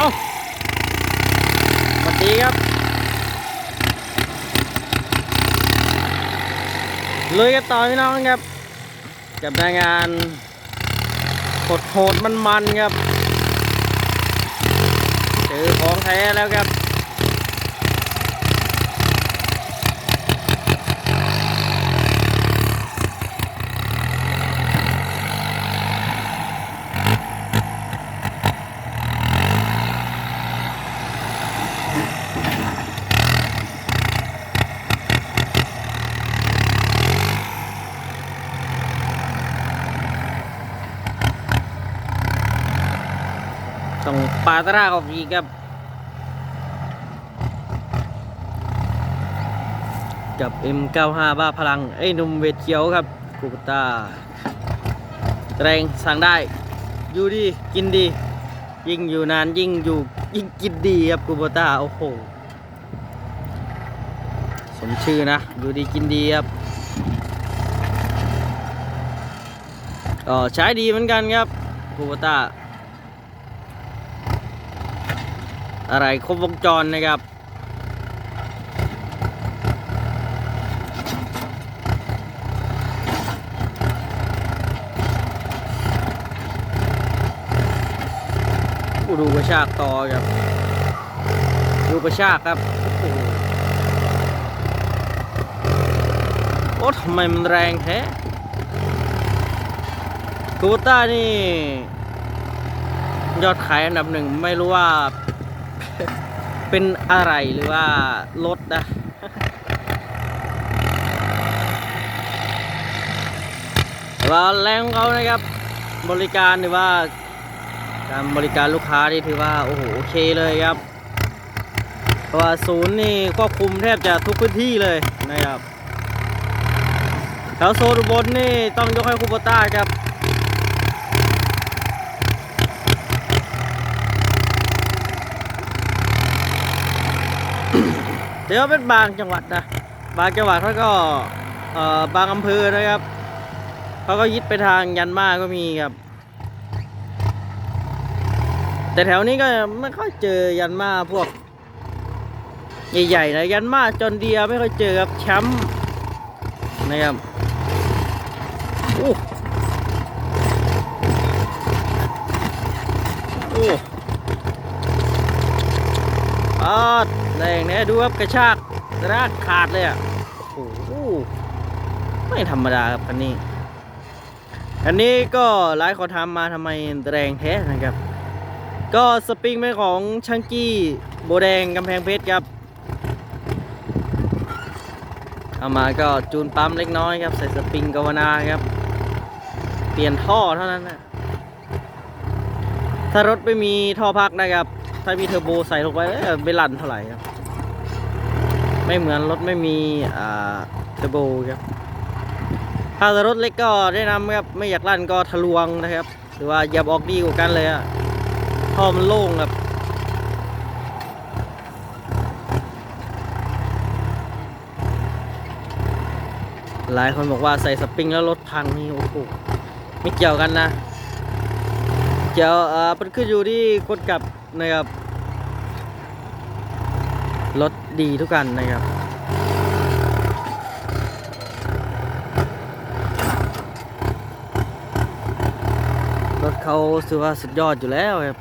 เอาสวัสดีครับลุยกันต่อพี่น้องครับ กับรายงานโหดโหดมันมันๆครับเจอของแท้แล้วครับ ต้องปาตราออกอีกครับกับ M95 บ้าพลังไอ้ยหนุ่มเวทเขียวครับกูตาแรงสั่งได้ อยู่ดี กินดี ยิ่งอยู่นานยิ่งอยู่ยิ่งกินดีครับกูปตาโอ้โหสมชื่อนะ อยู่ดีกินดีครับก็ใช้ดีเหมือนกันครับกูปตา อะไรครบวงจรนะครับ ดูกระชากต่อครับ ดูกระชากครับ โอ้โหโอ้ทำไมมันแรงแท้กูต้านี่ ยอดขายอันดับหนึ่งไม่รู้ว่า เป็นอะไรหรือว่ารถนะแต่ว่าแรงของเขานะครับ บริการหรือว่าการบริการลูกค้านี่ถือว่า โอ้โหโอเคเลยครับเพราะว่าศูนย์นี่ควบคุมแทบจะทุกพื้นที่เลยนะครับแถวโซนอุบลนี่ต้องยกให้คูโบต้าครับ ดี๋ยวเป็นบางจังหวัดนะบางจังหวัดเขาก็เอ่อบางอำเภอนะครับเขาก็ยึดไปทางยันมาก็มีครับ แต่แถวนี้ก็ไม่ค่อยเจอยันมาพวก ใหญ่ๆนะยันมาจนเดียไม่ค่อยเจอครับแชมป์นะครับอู้อา แรงนี่ดูครับกระชากกระชากขาดเลยอะโอ้โหไม่ธรรมดาครับคันนี้คันนี้ก็หลายคนทำมาทำไมแรงแท้นะครับ ก็สปริงเป็นของชังกี้โบแดงกำแพงเพชรครับเอามาก็จูนปั๊มเล็กน้อยครับ ใส่สปริงกาวนาครับ เปลี่ยนท่อเท่านั้นนะถ้ารถไม่มีท่อพักนะครับ ถ้ามีเทอร์โบใส่ลงไปเอ้ยไม่ลั่นเท่าไหร่ครับ ไม่เหมือนรถไม่มีอ่าเทอร์โบครับถ้ารถเล็กก็แนะนำครับไม่อยากลั่นก็ทะลวงนะครับ หรือว่าอย่าออกดีกว่ากันเลยอะท่อมันโล่งครับหลายคนบอกว่าใส่สปริงแล้วรถพังนี่โอ้โหไม่เกี่ยวกันนะ เกี่ยวเอ่อมันขึ้นอยู่ที่คนขับนะครับ รถ ดีทุกกันนะครับรถเขาถือว่าสุดยอดอยู่แล้วครับ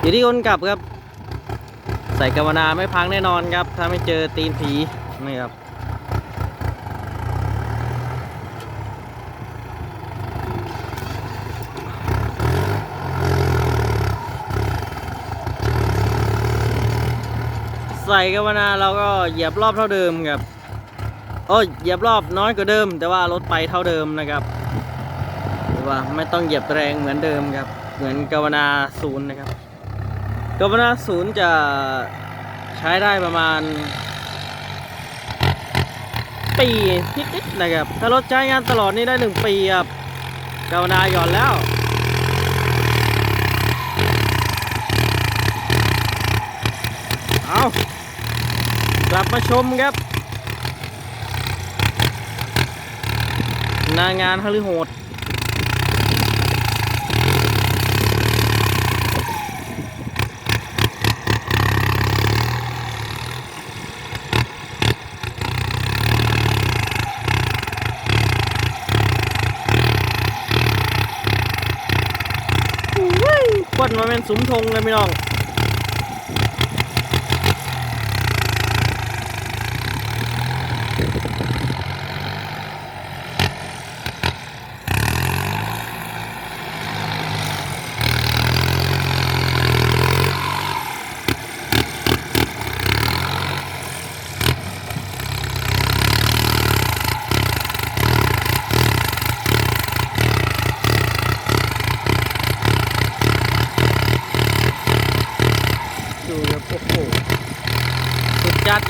อยู่ที่คนกลับครับ ใส่กาวนาไม่พังแน่นอนครับ ถ้าไม่เจอตีนผีนี่ครับ ใส่กาวนาเราก็เหยียบรอบเท่าเดิมครับโอ้ยเหยียบรอบน้อยกว่าเดิม แต่ว่ารถไปเท่าเดิมนะครับหรือว่าไม่ต้องเหยียบแรงเหมือนเดิมครับ เหมือนกาวนาศูนย์นะครับกบนาศูนย์จะใช้ได้ประมาณปีนิดๆนะครับ ถ้ารถใช้งานตลอดนี่ได้หนึ่งปีครับกบนาหย่อนแล้วเอา กลับมาชมครับหนางานฮัลโหดก้นมาเป็นสุมทงเลยพี่น้อง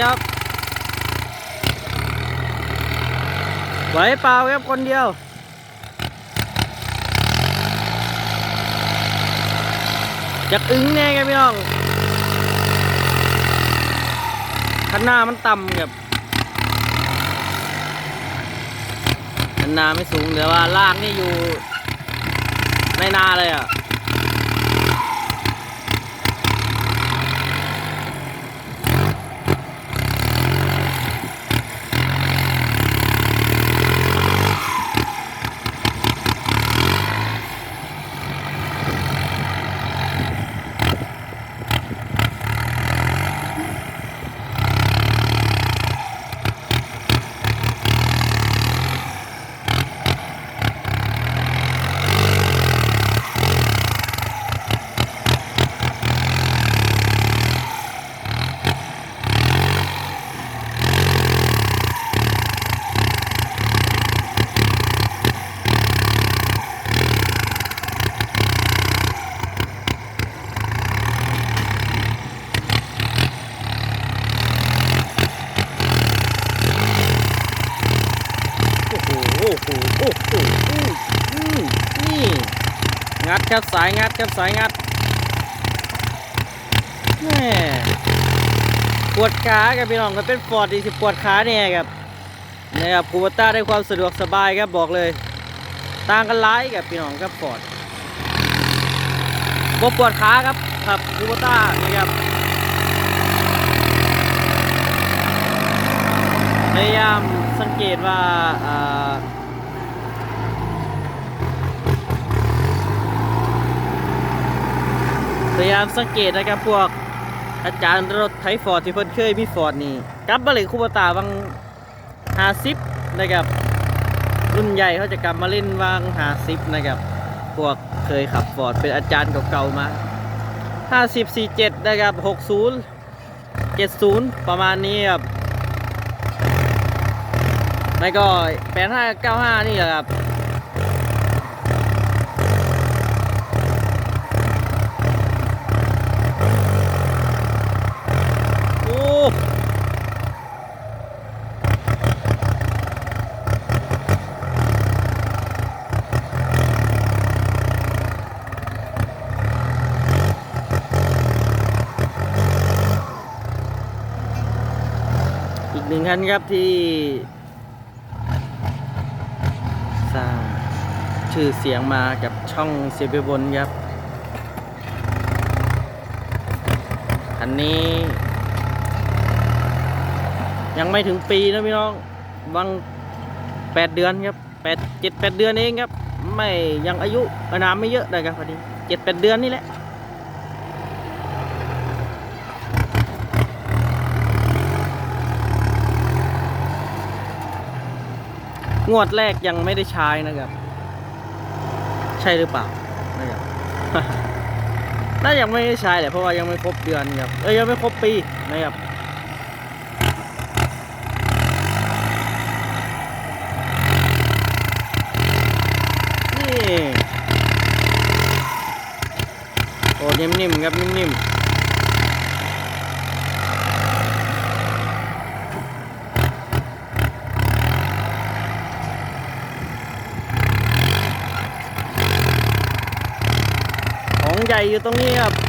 ครับ ไหวเปล่าครับคนเดียว จากอึ้งแน่ครับพี่น้องคันหน้ามันต่ำครับคันหน้าไม่สูงแต่ว่าล่างนี่อยู่ในนาเลยอะ โหโอ้โหโอ้โหนี่งัดครับสายงัดครับสายงัดแม่ปวดขาครับพี่น้องก็เป็นฟอร์ดดีสิปวดขาเนี่ยครับนะครับคูเบต้าได้ความสะดวกสบายครับบอกเลยต่างกันหลายกับพี่น้องกับฟอร์ดบ่ปวดขาครับครับคูเบต้านี่ครับพยายามสังเกตว่าอ่า พยายามสังเกตนะครับพวกอาจารย์รถไถฟอร์ดที่เพิ่นเคยมีฟอร์ดนี่กลับมาเลยคูปตาวังหาซิปนะครับรุ่นใหญ่เขาจะกลับมาเล่นวางหาซิปนะครับพวกเคยขับฟอร์ดเป็นอาจารย์เก่าๆมา50 47นะครับ60 70 ประมาณนี้ครับไม่ก็แปดห้าเก้าห้านี่แหละครับ โอ้ อีก หนึ่งคันครับที่สร้างชื่อเสียงมากับช่องเสียเบลบนครับอันนี้ ยังไม่ถึงปีนะพี่น้องวังแปดเดือนครับแปดเจ็ดแปดเดือนเองครับ ไม่ยังอายุอานามไม่เยอะนะครับพอดีเจ็ดแปดเดือนนี่แหละ งวดแรกยังไม่ได้ใช้นะครับ ใช่หรือเปล่านะครับน่ายังไม่ได้ใช้แหละเพราะว่ายังไม่ครบเดือนครับเอ้ยยังไม่ครบปีนะครับนี่โอ้นิ่มๆครับนิ่มๆของให ญ่อยู่ตรงนี้ครับ